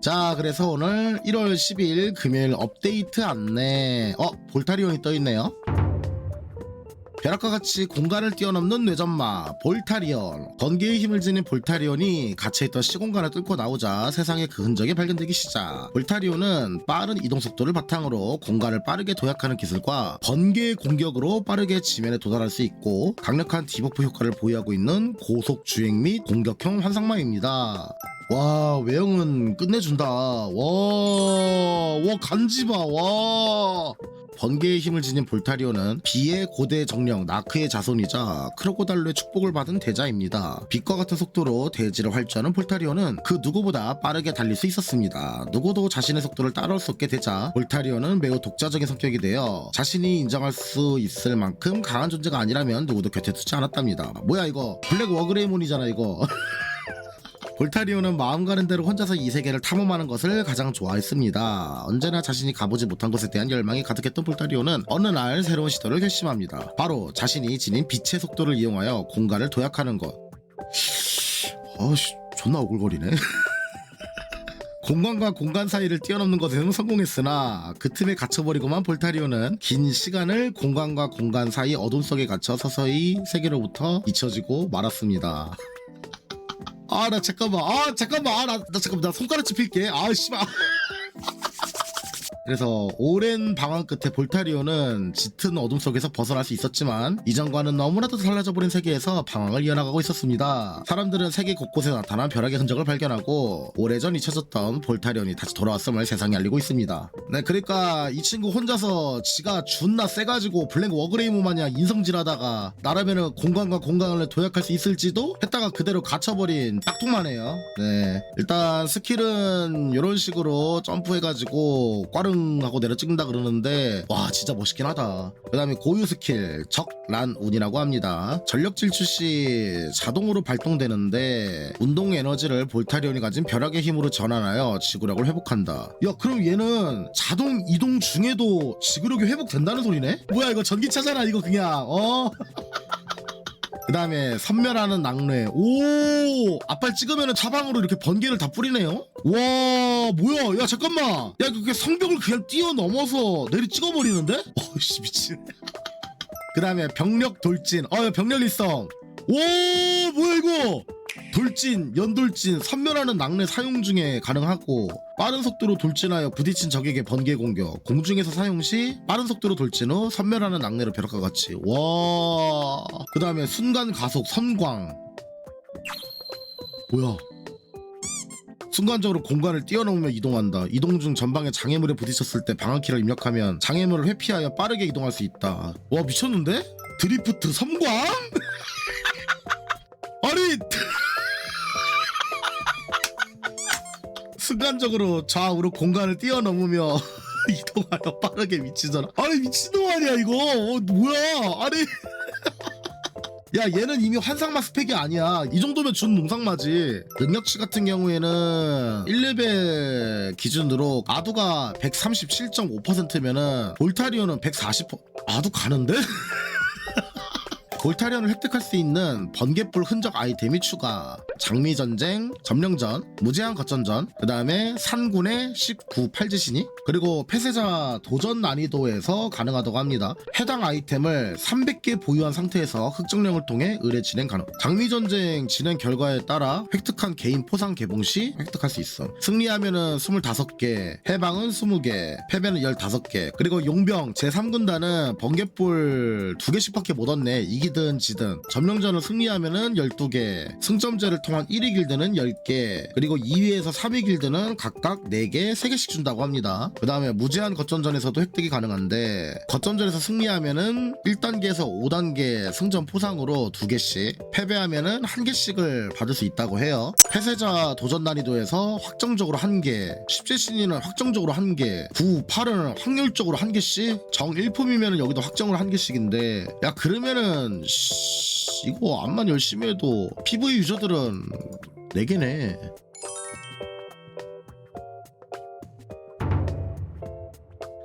자, 그래서 오늘 1월 10일 금요일 업데이트 안내. 어, 볼타리온이 떠 있네요. 벼락과 같이 공간을 뛰어넘는 뇌전마 볼타리온. 번개의 힘을 지닌 볼타리온이 갇혀있던 시공간을 뚫고 나오자 세상에 그 흔적이 발견되기 시작. 볼타리온은 빠른 이동 속도를 바탕으로 공간을 빠르게 도약하는 기술과 번개의 공격으로 빠르게 지면에 도달할 수 있고 강력한 디버프 효과를 보유하고 있는 고속 주행 및 공격형 환상마입니다. 와 외형은 끝내준다. 와와 간지봐 와 번개의 힘을 지닌 볼타리오는 비의 고대 정령 나크의 자손이자 크로코달로의 축복을 받은 대자입니다. 빛과 같은 속도로 대지를 활주하는 볼타리오는 그 누구보다 빠르게 달릴 수 있었습니다. 누구도 자신의 속도를 따라올 수 없게 되자 볼타리오는 매우 독자적인 성격이 되어 자신이 인정할 수 있을 만큼 강한 존재가 아니라면 누구도 곁에 두지 않았답니다. 뭐야 이거 블랙 워그레이몬이잖아 이거. 볼타리오는 마음 가는 대로 혼자서 이 세계를 탐험하는 것을 가장 좋아했습니다. 언제나 자신이 가보지 못한 곳에 대한 열망이 가득했던 볼타리오는 어느 날 새로운 시도를 결심합니다. 바로 자신이 지닌 빛의 속도를 이용하여 공간을 도약하는 것. 어씨, 존나 오글거리네. 공간과 공간 사이를 뛰어넘는 것에는 성공했으나 그 틈에 갇혀버리고만 볼타리오는 긴 시간을 공간과 공간 사이 어둠 속에 갇혀 서서히 세계로부터 잊혀지고 말았습니다. 아 나 잠깐만. 아 잠깐만. 아, 나, 나 잠깐만. 나 손가락 짚힐게. 아 씨발 그래서 오랜 방황 끝에 볼타리오는 짙은 어둠 속에서 벗어날 수 있었지만 이전과는 너무나도 달라져 버린 세계에서 방황을 이어나가고 있었습니다. 사람들은 세계 곳곳에 나타난 벼락의 흔적을 발견하고 오래전 잊혀졌던 볼타리온이 다시 돌아왔음을 세상에 알리고 있습니다. 네, 그러니까 이 친구 혼자서 지가 존나 세가지고 블랙 워그레이모 마냥 인성질하다가 나라면은 공간과 공간을 도약할 수 있을지도 했다가 그대로 갇혀버린 딱통만 해요. 네, 일단 스킬은 이런 식으로 점프해가지고 꽈릉 하고 내려 찍는다 그러는데 와 진짜 멋있긴 하다. 그 다음에 고유 스킬 적란운이라고 합니다. 전력 질주 시 자동으로 발동되는데 운동 에너지를 볼타리온이 가진 벼락의 힘으로 전환하여 지구력을 회복한다. 야 그럼 얘는 자동 이동 중에도 지구력이 회복된다는 소리네? 뭐야 이거 전기차잖아 이거 그냥 어? 그 다음에 선멸하는 낙뢰 오 앞발 찍으면 차방으로 이렇게 번개를 다 뿌리네요 와 뭐야? 야 잠깐만. 야 그게 성벽을 그냥 뛰어넘어서 내리 찍어버리는데? 어씨 미친. 그 다음에 병력 돌진. 어 병력 일성. 오 뭐야 이거? 돌진, 연돌진, 선멸하는 낙뢰 사용 중에 가능하고 빠른 속도로 돌진하여 부딪힌 적에게 번개 공격. 공중에서 사용 시 빠른 속도로 돌진 후 선멸하는 낙뢰로 벼락과 같이. 와 그 다음에 순간 가속 선광. 뭐야 순간적으로 공간을 뛰어넘으며 이동한다. 이동 중 전방에 장애물에 부딪혔을 때 방어키를 입력하면 장애물을 회피하여 빠르게 이동할 수 있다. 와 미쳤는데? 드리프트 섬광? 아니 순간적으로 좌우로 공간을 뛰어넘으며 이동하여 빠르게 미치잖아. 아니 미친놈 아니야 이거 어, 뭐야? 아니 야 얘는 이미 환상마 스펙이 아니야 이 정도면 준 농상마지 능력치 같은 경우에는 1레벨 기준으로 아두가 137.5%면은 볼타리오는 140% 아두 가는데? 볼타리온을 획득할 수 있는 번개불 흔적 아이템이 추가. 장미전쟁, 점령전, 무제한 거점전 그 다음에 산군의 19 팔지신이 그리고 폐쇄자 도전 난이도에서 가능하다고 합니다. 해당 아이템을 300개 보유한 상태에서 흑정령을 통해 의뢰 진행 가능. 장미전쟁 진행 결과에 따라 획득한 개인 포상 개봉 시 획득할 수 있어 승리하면은 25개 해방은 20개 패배는 15개 그리고 용병 제3군단은 번개불 2개씩밖에 못 얻네. 이기 든 지든 점령전을 승리하면은 12개 승점제를 통한 1위 길드는 10개 그리고 2위에서 3위 길드는 각각 4개 3개씩 준다고 합니다. 그 다음에 무제한 거점전에서도 획득이 가능한데 거점전에서 승리하면은 1단계에서 5단계 승점 포상으로 2개씩 패배하면은 1개씩을 받을 수 있다고 해요. 폐쇄자 도전 난이도에서 확정적으로 1개 10제 신인은 확정적으로 1개 9, 8은 확률적으로 1개씩 정 1품이면은 여기도 확정을 1개씩인데 야 그러면은 씨, 이거 암만 열심히 해도 PV 유저들은 4개네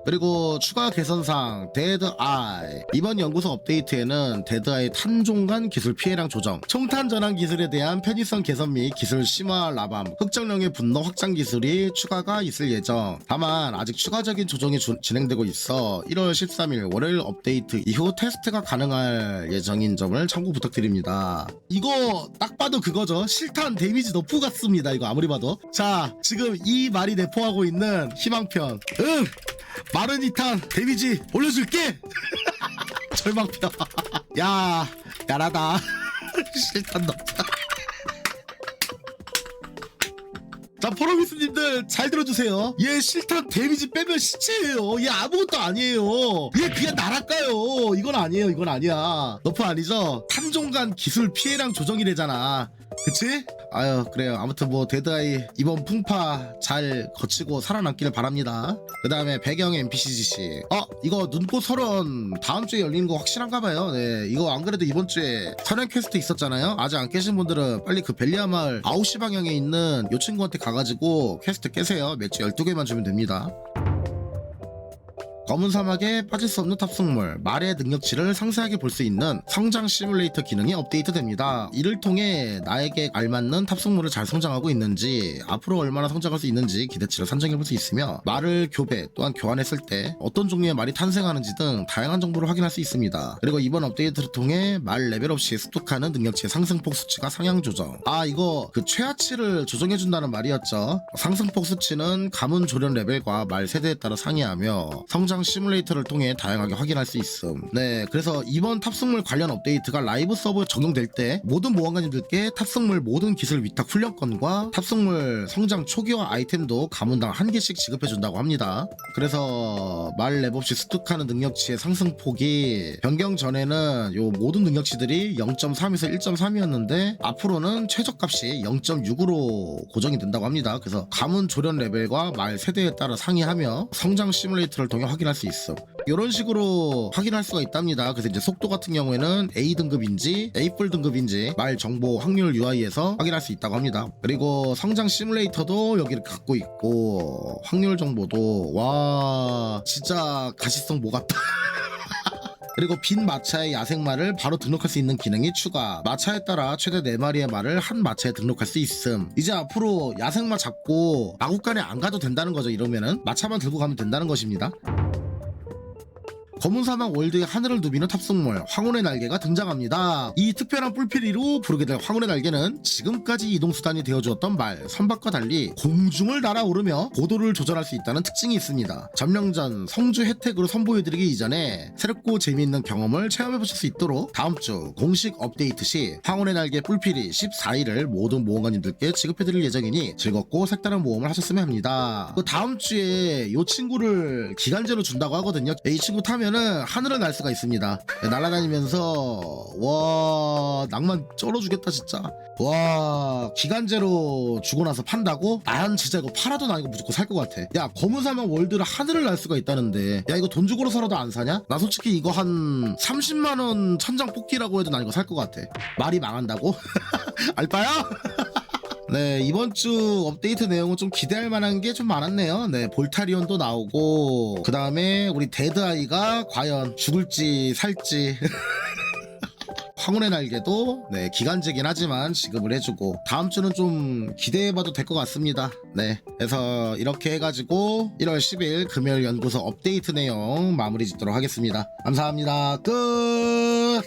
그리고 추가 개선사항 데드 아이 이번 연구소 업데이트에는 데드 아이 탄종 간 기술 피해량 조정 총탄 전환 기술에 대한 편의성 개선 및 기술 심화 라밤 흑정령의 분노 확장 기술이 추가가 있을 예정. 다만 아직 추가적인 조정이 주- 진행되고 있어 1월 13일 월요일 업데이트 이후 테스트가 가능할 예정인 점을 참고 부탁드립니다. 이거 딱 봐도 그거죠. 실탄 데미지 너프 같습니다. 이거 아무리 봐도. 자 지금 이 말이 내포하고 있는 희망편. 응 마른 이탄 데미지 올려줄게. 절망편 야. 야라다. 실탄 높다. 자 포로미스님들 잘 들어주세요. 얘 실탄 데미지 빼면 시체예요. 얘 아무것도 아니에요. 얘 그냥 날아가요. 이건 아니에요. 이건 아니야. 너프 아니죠? 탄종간 기술 피해량 조정이래잖아 그치? 아유 그래요. 아무튼 뭐 데드아이 이번 풍파 잘 거치고 살아남기를 바랍니다. 그 다음에 배경 NPCGC 어 이거 눈꽃 설원 다음 주에 열리는 거 확실한가 봐요. 네 이거 안 그래도 이번 주에 설현 퀘스트 있었잖아요. 아직 안 깨신 분들은 빨리 그 벨리아 마을 9시 방향에 있는 요 친구한테 가가지고 퀘스트 깨세요. 맥주 12개만 주면 됩니다 검은 사막에 빠질 수 없는 탑승물, 말의 능력치를 상세하게 볼 수 있는 성장 시뮬레이터 기능이 업데이트됩니다. 이를 통해 나에게 알맞는 탑승물을 잘 성장하고 있는지, 앞으로 얼마나 성장할 수 있는지 기대치를 산정해 볼 수 있으며, 말을 교배 또한 교환했을 때 어떤 종류의 말이 탄생하는지 등 다양한 정보를 확인할 수 있습니다. 그리고 이번 업데이트를 통해 말 레벨 없이 습득하는 능력치의 상승폭 수치가 상향 조정. 아 이거 그 최하치를 조정해 준다는 말이었죠. 상승폭 수치는 가문 조련 레벨과 말 세대에 따라 상이하며 성장 시뮬레이터를 통해 다양하게 확인할 수 있음. 네, 그래서 이번 탑승물 관련 업데이트가 라이브 서버에 적용될 때 모든 모험가님들께 탑승물 모든 기술 위탁 훈련권과 탑승물 성장 초기화 아이템도 가문당 한 개씩 지급해 준다고 합니다. 그래서 말 랩 없이 습득하는 능력치의 상승폭이 변경 전에는 요 모든 능력치들이 0.3에서 1.3이었는데 앞으로는 최저값이 0.6으로 고정이 된다고 합니다. 그래서 가문 조련 레벨과 말 세대에 따라 상이하며 성장 시뮬레이터를 통해 확인 할 수 있어. 이런 식으로 확인할 수가 있답니다. 그래서 이제 속도 같은 경우에는 A 등급인지 A4 등급인지 말 정보 확률 UI에서 확인할 수 있다고 합니다. 그리고 성장 시뮬레이터도 여기를 갖고 있고 확률 정보도 와 진짜 가시성 뭐 같다. 그리고 빈 마차의 야생말을 바로 등록할 수 있는 기능이 추가. 마차에 따라 최대 4마리의 말을 한 마차에 등록할 수 있음. 이제 앞으로 야생마 잡고 마국간에 안 가도 된다는 거죠. 이러면은 마차만 들고 가면 된다는 것입니다. 검은 사막 월드의 하늘을 누비는 탑승물 황혼의 날개가 등장합니다. 이 특별한 뿔피리로 부르게 될 황혼의 날개는 지금까지 이동 수단이 되어주었던 말 선박과 달리 공중을 날아오르며 고도를 조절할 수 있다는 특징이 있습니다. 점령전 성주 혜택으로 선보여드리기 이전에 새롭고 재미있는 경험을 체험해보실 수 있도록 다음 주 공식 업데이트 시 황혼의 날개 뿔피리 14일을 모든 모험가님들께 지급해드릴 예정이니 즐겁고 색다른 모험을 하셨으면 합니다. 그 다음 주에 이 친구를 기간제로 준다고 하거든요. 이 친구 타면 은 하늘을 날 수가 있습니다. 네, 날아다니면서 와 낭만 쩔어 주겠다 진짜. 와 기간제로 주고 나서 판다고? 난 진짜 이거 팔아도 나 이거 무조건 살 것 같아. 야 검은 사막 월드를 하늘을 날 수가 있다는데 야 이거 돈 주고로 살아도 안 사냐? 나 솔직히 이거 한 30만 원 천장 뽑기라고 해도 나 이거 살 것 같아. 말이 망한다고? 알바야? 네, 이번 주 업데이트 내용은 좀 기대할 만한 게 좀 많았네요. 네, 볼타리온도 나오고, 그 다음에 우리 데드 아이가 과연 죽을지 살지. 황혼의 날개도 네 기간제긴 하지만 지급을 해주고 다음 주는 좀 기대해봐도 될 것 같습니다. 네 그래서 이렇게 해가지고 1월 10일 금요일 연구소 업데이트 내용 마무리 짓도록 하겠습니다. 감사합니다. 끝.